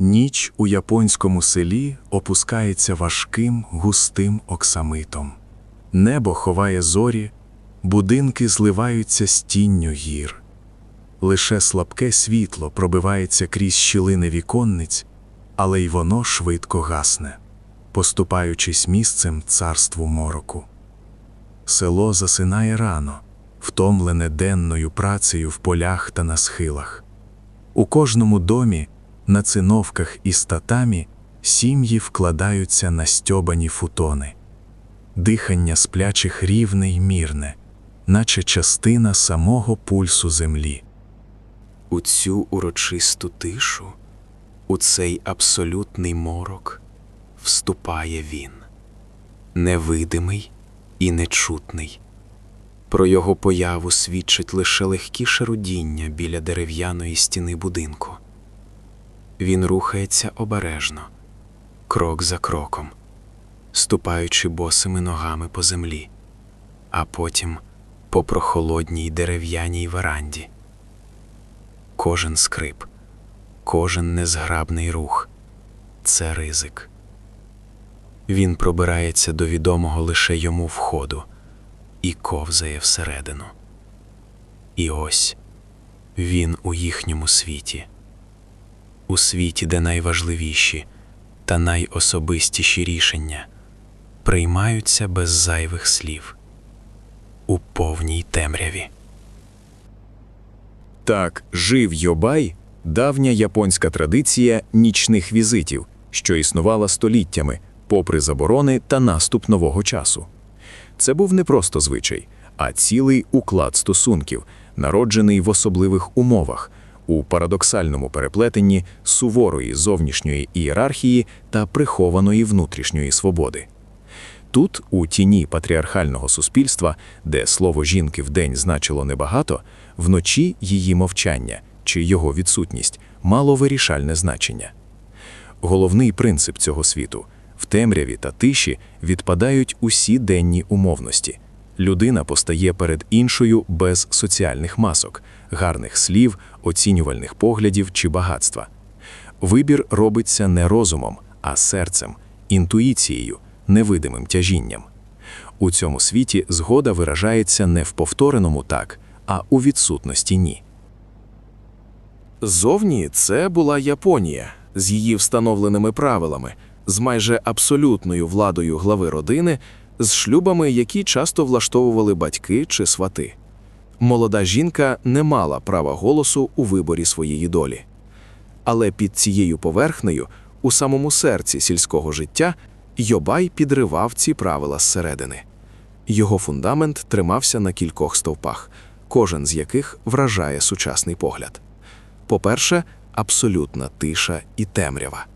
Ніч у японському селі опускається важким густим оксамитом. Небо ховає зорі, будинки зливаються з тінню гір. Лише слабке світло пробивається крізь щілини віконниць, але й воно швидко гасне, поступаючись місцем царству мороку. Село засинає рано, втомлене денною працею в полях та на схилах. У кожному домі, на циновках і статамі сім'ї вкладаються на стьобані футони. Дихання сплячих рівне й мірне, наче частина самого пульсу землі. У цю урочисту тишу, у цей абсолютний морок вступає він, невидимий і нечутний. Про його появу свідчить лише легкі шарудіння біля дерев'яної стіни будинку. Він рухається обережно, крок за кроком, ступаючи босими ногами по землі, а потім по прохолодній дерев'яній веранді. Кожен скрип, кожен незграбний рух це ризик. Він пробирається до відомого лише йому входу і ковзає всередину. І ось він у їхньому світі, у світі, де найважливіші та найособистіші рішення приймаються без зайвих слів у повній темряві. Так жив Йобай давня японська традиція нічних візитів, що існувала століттями, попри заборони та наступ нового часу. Це був не просто звичай, а цілий уклад стосунків, народжений в особливих умовах, у парадоксальному переплетенні суворої зовнішньої ієрархії та прихованої внутрішньої свободи. Тут, у тіні патріархального суспільства, де слово жінки вдень значило небагато, вночі її мовчання чи його відсутність мало вирішальне значення. Головний принцип цього світу в темряві та тиші відпадають усі денні умовності. Людина постає перед іншою без соціальних масок, гарних слів, оцінювальних поглядів чи багатства. Вибір робиться не розумом, а серцем, інтуїцією, невидимим тяжінням. У цьому світі згода виражається не в повтореному так, а у відсутності ні. Зовні це була Японія з її встановленими правилами, з майже абсолютною владою глави родини, з шлюбами, які часто влаштовували батьки чи свати. Молода жінка не мала права голосу у виборі своєї долі. Але під цією поверхнею, у самому серці сільського життя, Йобай підривав ці правила зсередини. Його фундамент тримався на кількох стовпах, кожен з яких вражає сучасний погляд. По-перше, абсолютна тиша і темрява.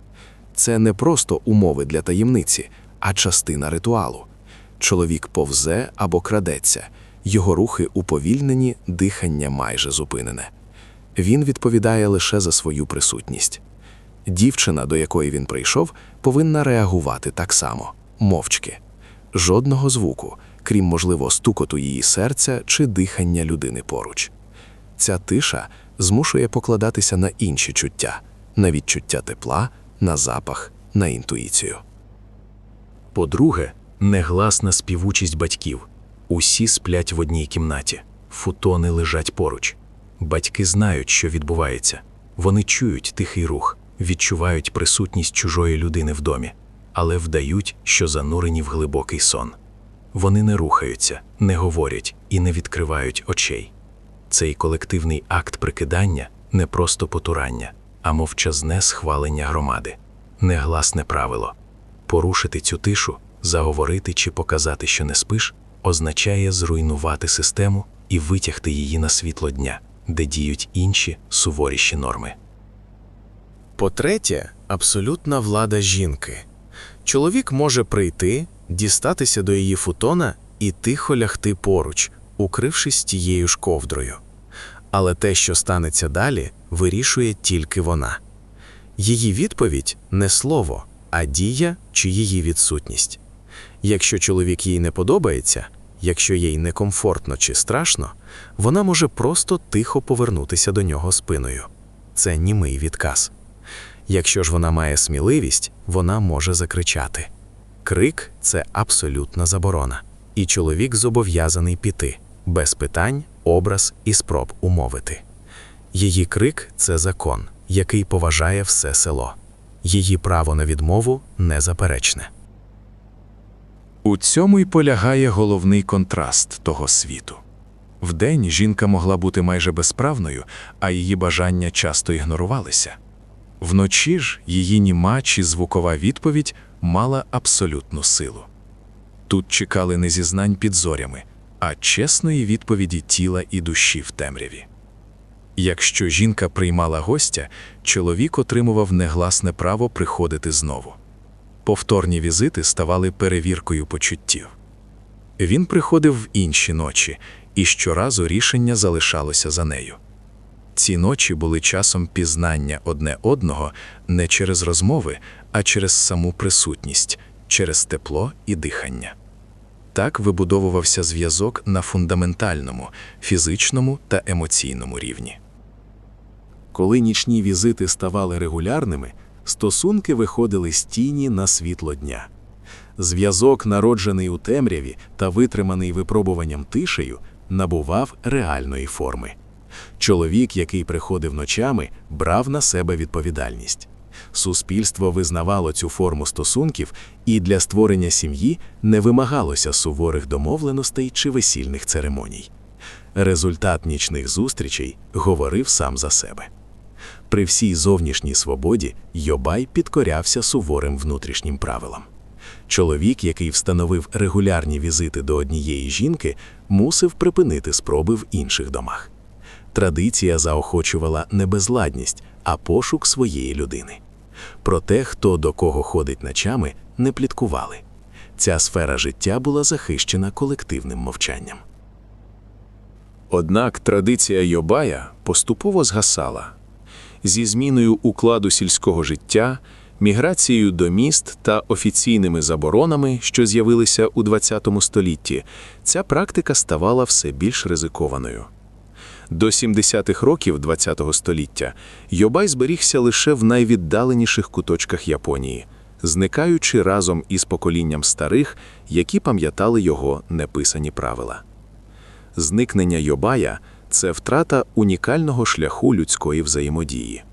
Це не просто умови для таємниці, а частина ритуалу. Чоловік повзе або крадеться, його рухи уповільнені, дихання майже зупинене. Він відповідає лише за свою присутність. Дівчина, до якої він прийшов, повинна реагувати так само, мовчки. Жодного звуку, крім, можливо, стукоту її серця чи дихання людини поруч. Ця тиша змушує покладатися на інші чуття, на відчуття тепла, на запах, на інтуїцію. По-друге, негласна співучість батьків. Усі сплять в одній кімнаті, футони лежать поруч. Батьки знають, що відбувається. Вони чують тихий рух, відчувають присутність чужої людини в домі, але вдають, що занурені в глибокий сон. Вони не рухаються, не говорять і не відкривають очей. Цей колективний акт прикидання не просто потурання, а мовчазне схвалення громади, негласне правило. Порушити цю тишу, заговорити чи показати, що не спиш, означає зруйнувати систему і витягти її на світло дня, де діють інші суворіші норми. По-третє, абсолютна влада жінки. Чоловік може прийти, дістатися до її футона і тихо лягти поруч, укрившись тією ж ковдрою. Але те, що станеться далі, вирішує тільки вона. Її відповідь не слово, а дія чи її відсутність. Якщо чоловік їй не подобається, якщо їй некомфортно чи страшно, вона може просто тихо повернутися до нього спиною. Це німий відказ. Якщо ж вона має сміливість, вона може закричати. Крик це абсолютна заборона, і чоловік зобов'язаний піти без питань, образ і спроб умовити. Її крик це закон, який поважає все село. Її право на відмову незаперечне. У цьому й полягає головний контраст того світу. Вдень жінка могла бути майже безправною, а її бажання часто ігнорувалися. Вночі ж її німа чи звукова відповідь мала абсолютну силу. Тут чекали не зізнань під зорями, а чесної відповіді тіла і душі в темряві. Якщо жінка приймала гостя, чоловік отримував негласне право приходити знову. Повторні візити ставали перевіркою почуттів. Він приходив в інші ночі, і щоразу рішення залишалося за нею. Ці ночі були часом пізнання одне одного не через розмови, а через саму присутність, через тепло і дихання. Так вибудовувався зв'язок на фундаментальному, фізичному та емоційному рівні. Коли нічні візити ставали регулярними, стосунки виходили з тіні на світло дня. Зв'язок, народжений у темряві та витриманий випробуванням тишею, набував реальної форми. Чоловік, який приходив ночами, брав на себе відповідальність. Суспільство визнавало цю форму стосунків, і для створення сім'ї не вимагалося суворих домовленостей чи весільних церемоній. Результат нічних зустрічей говорив сам за себе. При всій зовнішній свободі Йобай підкорявся суворим внутрішнім правилам. Чоловік, який встановив регулярні візити до однієї жінки, мусив припинити спроби в інших домах. Традиція заохочувала не безладність, а пошук своєї людини. Про те, хто до кого ходить ночами, не пліткували. Ця сфера життя була захищена колективним мовчанням. Однак традиція Йобая поступово згасала. Зі зміною укладу сільського життя, міграцією до міст та офіційними заборонами, що з'явилися у ХХ столітті, ця практика ставала все більш ризикованою. До 70-х років ХХ століття Йобай зберігся лише в найвіддаленіших куточках Японії, зникаючи разом із поколінням старих, які пам'ятали його неписані правила. Зникнення Йобая це втрата унікального шляху людської взаємодії.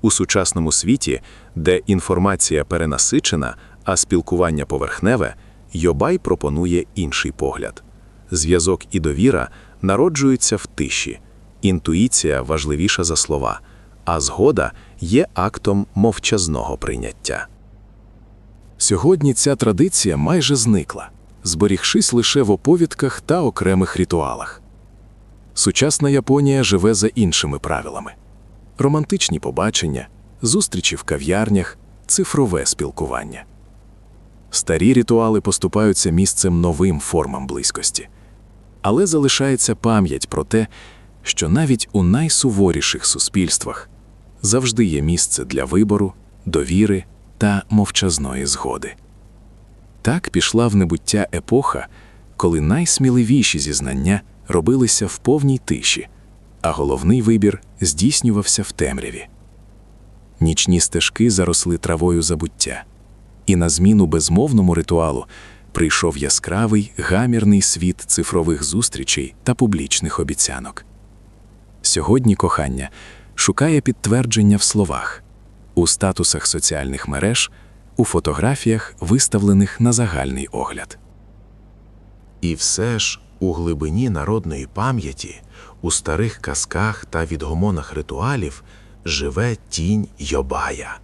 У сучасному світі, де інформація перенасичена, а спілкування поверхневе, Йобай пропонує інший погляд. Зв'язок і довіра народжуються в тиші, інтуїція важливіша за слова, а згода є актом мовчазного прийняття. Сьогодні ця традиція майже зникла, зберігшись лише в оповідках та окремих ритуалах. Сучасна Японія живе за іншими правилами: романтичні побачення, зустрічі в кав'ярнях, цифрове спілкування. Старі ритуали поступаються місцем новим формам близькості, але залишається пам'ять про те, що навіть у найсуворіших суспільствах завжди є місце для вибору, довіри та мовчазної згоди. Так пішла в небуття епоха, коли найсміливіші зізнання робилися в повній тиші, а головний вибір здійснювався в темряві. Нічні стежки заросли травою забуття, і на зміну безмовному ритуалу прийшов яскравий гамірний світ цифрових зустрічей та публічних обіцянок. Сьогодні кохання шукає підтвердження в словах, у статусах соціальних мереж, у фотографіях, виставлених на загальний огляд. І все ж у глибині народної пам'яті, у старих казках та відгомонах ритуалів живе тінь Йобая,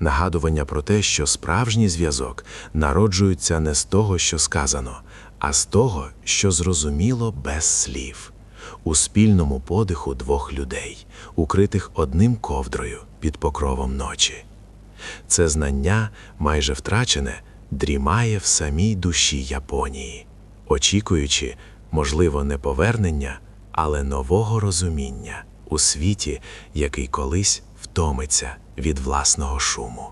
нагадування про те, що справжній зв'язок народжується не з того, що сказано, а з того, що зрозуміло без слів, у спільному подиху двох людей, укритих одним ковдрою під покровом ночі. Це знання, майже втрачене, дрімає в самій душі Японії, очікуючи, можливо, не повернення, але нового розуміння у світі, який колись втомиться від власного шуму.